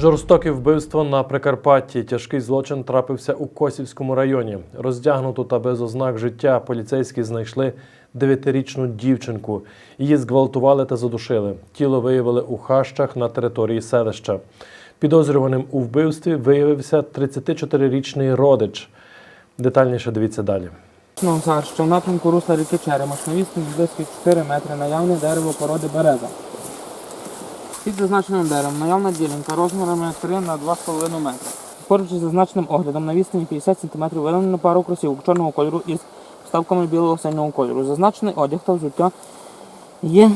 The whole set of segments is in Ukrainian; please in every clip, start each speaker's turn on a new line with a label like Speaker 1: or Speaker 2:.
Speaker 1: Жорстоке вбивство на Прикарпатті. Тяжкий злочин трапився у Косівському районі. Роздягнуту та без ознак життя поліцейські знайшли дев'ятирічну дівчинку. Її зґвалтували та задушили. Тіло виявили у хащах на території селища. Підозрюваним у вбивстві виявився 34-річний родич. Детальніше дивіться далі.
Speaker 2: Назар, що в напрямку русла ріки Черемош на відстані близько 4 метри наявне дерево породи береза. Під зазначеним деревом наявна ділянка розмірами 3 на 2,5 метри. Поруч із зазначеним оглядом на відстані 50 см виявлено пару кросівок чорного кольору із вставками білого синього кольору. Зазначений одяг та взуття є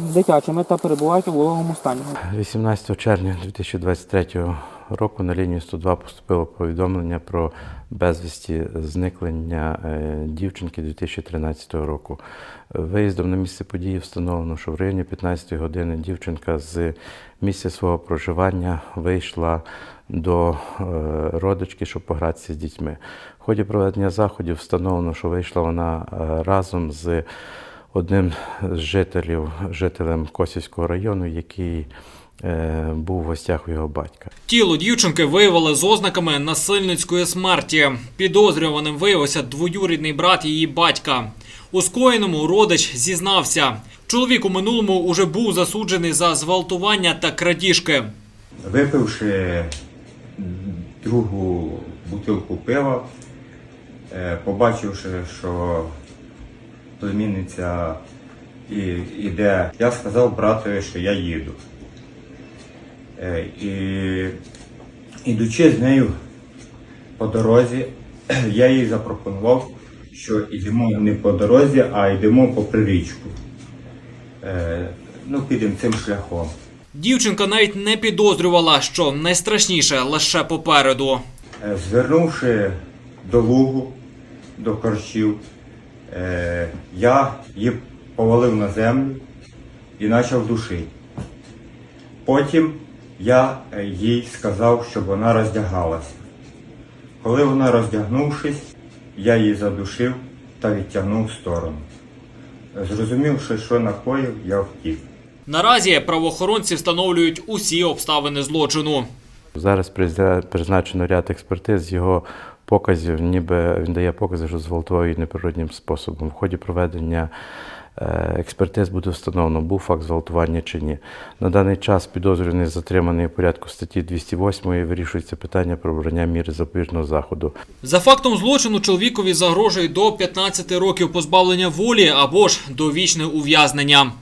Speaker 2: дитячими та перебувають у вологому стані.
Speaker 3: 18 червня 2023 року на лінію 102 поступило повідомлення про безвісті зникнення е, дівчинки 2013 року. Виїздом на місце події встановлено, що в районі 15 години дівчинка з місця свого проживання вийшла до е, родички, щоб погратися з дітьми. В ході проведення заходів встановлено, що вийшла вона е, разом з одним з жителів, жителем Косівського району, який е, був в гостях у його батька.
Speaker 4: Тіло дівчинки виявили з ознаками насильницької смерті. Підозрюваним виявився двоюрідний брат її батька. У скоєному родич зізнався. Чоловік у минулому уже був засуджений за зґвалтування та крадіжки.
Speaker 5: Випивши другу бутилку пива, е, побачивши, що племінниця і- іде, я сказав братові, що я їду. Е, І ідучи з нею по дорозі, я їй запропонував, що йдемо не по дорозі, а йдемо попри річку. Е, Ну, підемо цим шляхом.
Speaker 4: Дівчинка навіть не підозрювала, що найстрашніше лише попереду.
Speaker 5: Е, Звернувши до лугу, до корчів, я її повалив на землю і почав душити. Потім я е, їй сказав, щоб вона роздягалася. Коли вона роздягнувшись, я її задушив та відтягнув в сторону. Е, Зрозумівши, що накоїв, я втік.
Speaker 4: Наразі правоохоронці встановлюють усі обставини злочину.
Speaker 3: Зараз призначено ряд експертиз його показів, ніби він дає покази, що зґвалтував її неприроднім способом. В ході проведення е, експертиз буде встановлено, був факт зґвалтування чи ні. На даний час підозрюваний затриманий у порядку статті 208 вирішується питання про обрання міри запобіжного заходу.
Speaker 4: За фактом злочину чоловікові загрожує до 15 років позбавлення волі або ж довічне ув'язнення.